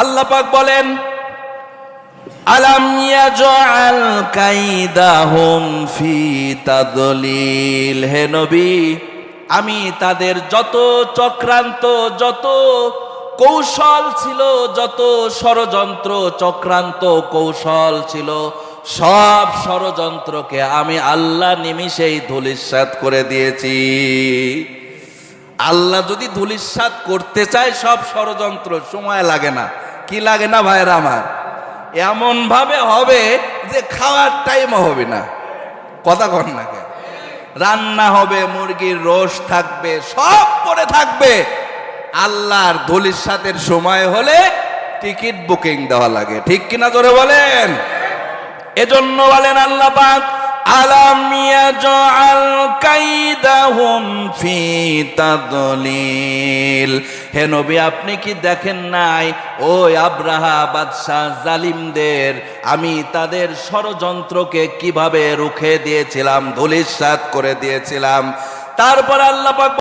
আল্লাহ পাক বলেন আমি তাদের যত চক্রান্ত, যত কৌশল ছিল, যত ষড়যন্ত্র চক্রান্ত কৌশল ছিল, সব ষড়যন্ত্রকে আমি আল্লাহ নিমিষেই ধুলিস্বাত করে দিয়েছি। আল্লাহ যদি ধুলিস্বাত করতে চায়, সব ষড়যন্ত্র সময় লাগে না। কি লাগে না ভাইরা আমার? এমন ভাবে হবে যে খাওয়ার টাইম হবে না। কথা কর না কেন? রান্না হবে, মুরগির রোস থাকবে, সব করে থাকবে। আল্লাহর দলির সাথে সময় হলে টিকিট বুকিং দেওয়া লাগে। ঠিক কিনা ধরে বলেন? এজন্য বলেন আল্লাহ পাক কাইদাহুম ফি তাদলিল। হে নবী, আপনি কি দেখেন নাই? ওই আব্রাহা বাদশাহ জালিমদের, আমি তাদের ষড়যন্ত্রকে কীভাবে রুখে দিয়েছিলাম ধুলিস করে দিয়েছিলাম। তারপর আল্লাহ